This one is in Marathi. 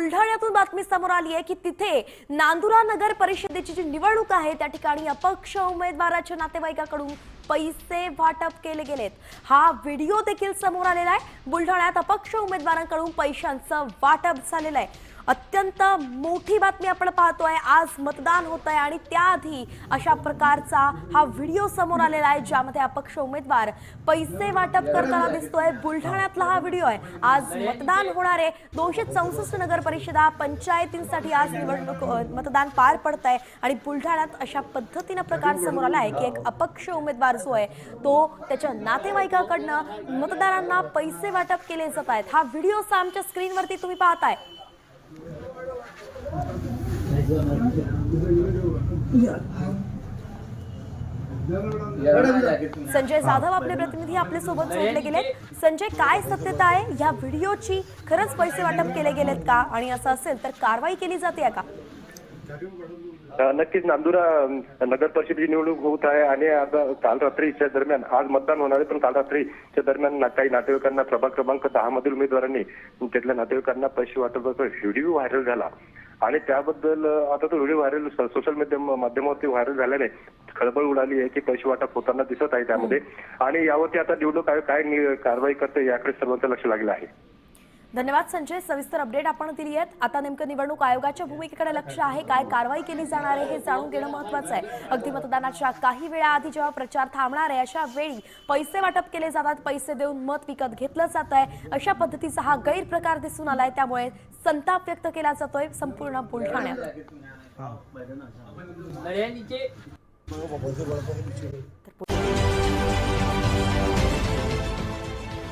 बुलढाण्यातून बातमी समोर आली आहे की तिथे नांदुरा नगर परिषदेची जी निवडणूक आहे त्या ठिकाणी अपक्ष उमेदवाराच्या नातेवाईकाकडून पैसे वाटप केले गेलेत. हा व्हिडिओ देखील समोर आलेला आहे. बुलढाण्यात अपक्ष उमेदवारांकडून पैशांचं वाटप झालेलं आहे. अत्यंत मोठी बातमी आपण पाहतोय. आज मतदान होत आहे आणि त्याआधी अशा प्रकारचा हा व्हिडिओ समोर आलेला आहे ज्यामध्ये अपक्ष उमेदवार पैसे वाटप करताना दिसतोय. बुलढाण्यातला हा व्हिडिओ आहे. आज मतदान होणार आहे. दोनशे चौसष्ट नगर परिषदा पंचायतींसाठी आज निवडणूक मतदान पार पडत आहे आणि बुलढाण्यात अशा पद्धतीनं प्रकार समोर आला आहे की एक अपक्ष उमेदवार जो आहे तो त्याच्या नातेवाईकाकडनं मतदारांना पैसे वाटप केले जात आहेत. हा व्हिडिओ आमच्या स्क्रीनवरती तुम्ही पाहताय. संजय जाधव आपले प्रतिनिधी आपल्यासोबत जोडले गेलेत. संजय काय सत्यता आहे? या व्हिडिओची खरंच पैसे वाटप केले गेलेत का? आणि असं असेल तर कारवाई केली जाते का? नक्कीच नांदुरा नगर परिषदेची निवडणूक होत आहे आणि आता काल रात्रीच्या दरम्यान आज मतदान होणार आहे पण काल रात्रीच्या दरम्यान काही नातेवाईकांना प्रभाग क्रमांक दहा मधील उमेदवारांनी तिथल्या नातेवाईकांना पैसे वाटपाचा व्हिडिओ व्हायरल झाला. आणि त्याबद्दल आता तो व्हिडिओ व्हायरल सोशल मीडिया माध्यमावरती व्हायरल झाल्याने खळबळ उडाली आहे की पैसे वाटप होताना दिसत आहे त्यामध्ये. आणि यावरती आता निवडणूक आयोग काय कारवाई करते याकडे सर्वांचं लक्ष लागलं आहे. धन्यवाद संजय. सविस्तर अपडेट आपण दिली आहेत. आता नेमकं निवडणूक आयोगाच्या भूमिकेकडे लक्ष आहे. काय कारवाई केली जाणार आहे हे जाणून घेणं महत्वाचं आहे. अगदी मतदानाच्या काही वेळा आधी जेव्हा प्रचार थांबणार आहे अशा वेळी पैसे वाटप केले जातात. पैसे देऊन मत विकत घेतलं जात आहे. अशा पद्धतीचा हा गैरप्रकार दिसून आलाय. त्यामुळे संताप व्यक्त केला जातोय संपूर्ण बुलढाण्यात.